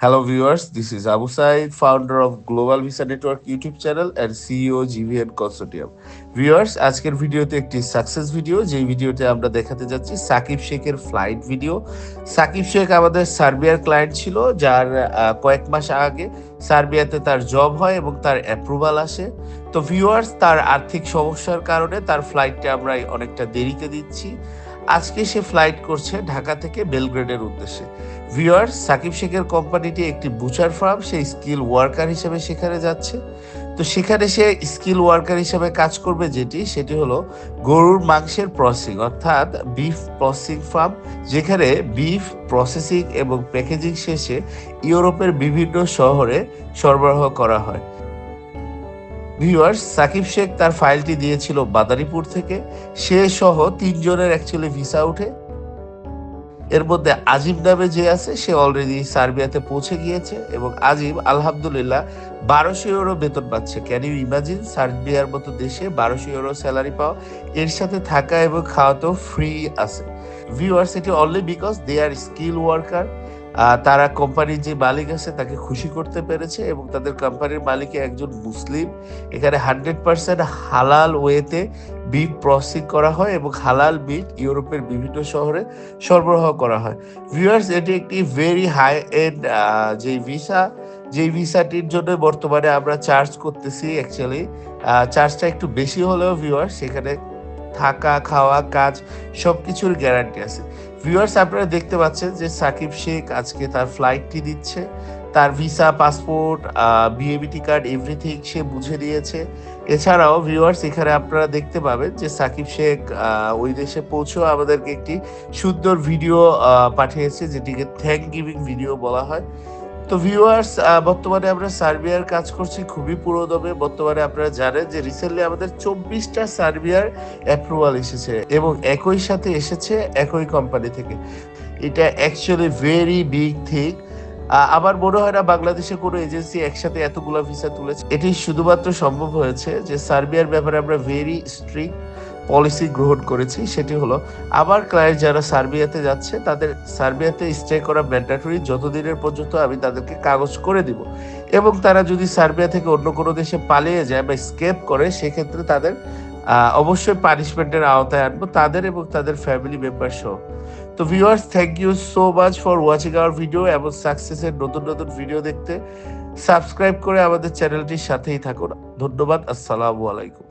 Hello, viewers. This is Abu Said, founder of Global Visa Network YouTube channel and CEO GVN Consortium. Viewers আজকের ভিডিওতে একটি success video যেই ভিডিওতে আমরা দেখাতে যাচ্ছি সাকিব শেখের ফ্লাইট ভিডিও সাকিব শেখ আমাদের সার্বিয়ার ক্লায়েন্ট ছিল যার কয়েক মাস আগে সার্বিয়াতে তার জব হয় এবং তার অ্যাপ্রুভাল আসে তো ভিউয়ার্স তার আর্থিক সমস্যার কারণে তার ফ্লাইটটা আমরা অনেকটা দেরিতে দিচ্ছি আজকে সে ফ্লাইট করছে ঢাকা থেকে বেলগ্রেডের উদ্দেশ্যে ভিউয়ার্স সাকিব শেখের কোম্পানিটি একটি বুচার ফার্ম সে স্কিল ওয়ার্কার হিসেবে সেখানে যাচ্ছে। তো সেখানে সে স্কিল ওয়ার্কার হিসেবে কাজ করবে যেটি, সেটি হলো গরুর মাংসের প্রসেসিং অর্থাৎ বিফ প্রসেসিং ফার্ম যেখানে বিফ প্রসেসিং এবং প্যাকেজিং শেষে ইউরোপের বিভিন্ন শহরে সরবরাহ করা হয়। ভিউয়ার্স সাকিব শেখ তার ফাইলটি দিয়েছিল বাদারিপুর থেকে। সে সহ তিনজনের অ্যাকচুয়ালি ভিসা উঠে এর মধ্যে আজিম নামে যে আছে, সে অলরেডি সার্বিয়াতে পৌঁছে গিয়েছে এবং আজিম, আলহামদুলিল্লাহ, বারোশো ইউরো বেতন পাচ্ছে। ক্যান ইউ ইমাজিন সার্বিয়ার মতো দেশে বারোশো ইউরো স্যালারি পাওয়া, এর সাথে থাকা এবং খাওয়া তো ফ্রি আছে। ভিউ আর এটি only because they are skill worker তারা কোম্পানির যে মালিক আছে তাকে খুশি করতে পেরেছে এবং তাদের কোম্পানির মালিকে একজন মুসলিম। এখানে হান্ড্রেড পার্সেন্ট হালাল ওয়েতে বিট প্রসেসিং করা হয় এবং হালাল বিট ইউরোপের বিভিন্ন শহরে সরবরাহ করা হয়। ভিউয়ার্স এটি একটি ভেরি হাই এন্ড যে ভিসা যে ভিসাটির জন্য বর্তমানে আমরা চার্জ করতেছি অ্যাকচুয়ালি চার্জটা একটু বেশি হলেও ভিউয়ার্স সেখানে থাকা, খাওয়া, কাজ সব কিছুর গ্যারান্টি আছে। ভিউয়ার্স আপনারা দেখতে পাচ্ছেন যে সাকিব শেখ আজকে তার ফ্লাইটটি দিচ্ছে। তার ভিসা পাসপোর্ট বিএবিটি কার্ড এভরিথিং সে বুঝে দিয়েছে এছাড়াও ভিউয়ার্স এখানে আপনারা দেখতে পাবেন যে সাকিব শেখ ওই দেশে পৌঁছেও আমাদেরকে একটি সুন্দর ভিডিও পাঠিয়েছে, যেটিকে থ্যাংক গিভিং ভিডিও বলা হয়। তো ভিউয়ার্স বর্তমানে আমরা সার্বিয়ার কাজ করছি খুবই পুরোদমে। বর্তমানে আপনারা জানেন যে রিসেন্টলি আমাদের চব্বিশটা সার্বিয়ার অ্যাপ্রুভাল এসেছে এবং একই সাথে এসেছে একই কোম্পানি থেকে। এটা অ্যাকচুয়ালি ভেরি বিগ থিং আমার মনে হয় না বাংলাদেশে কোনো এজেন্সি একসাথে এতগুলো ভিসা তুলেছে। এটি শুধুমাত্র সম্ভব হয়েছে যে সার্বিয়ার ব্যাপারে আমরা ভেরি স্ট্রিক্ট পলিসি গ্রহণ করেছি, সেটি হলো আমার ক্লায়েন্ট যারা সার্বিয়াতে যাচ্ছে, তাদের সার্বিয়াতে স্টে করা ম্যান্ডাটরি যতদিনের পর্যন্ত আমি তাদেরকে কাগজ করে দিব। এবং তারা যদি সার্বিয়া থেকে অন্য কোনো দেশে পালিয়ে যায় বা স্কেপ করে, সেক্ষেত্রে তাদের অবশ্যই পানিশমেন্টের আওতায় আনব, তাদের এবং তাদের ফ্যামিলি মেম্বার সহ তো viewers thank you so much for watching our video এবং সাকসেসের নতুন নতুন ভিডিও দেখতে। সাবস্ক্রাইব করে আমাদের চ্যানেলটির সাথেই থাকুন। ধন্যবাদ, আসসালামু আলাইকুম।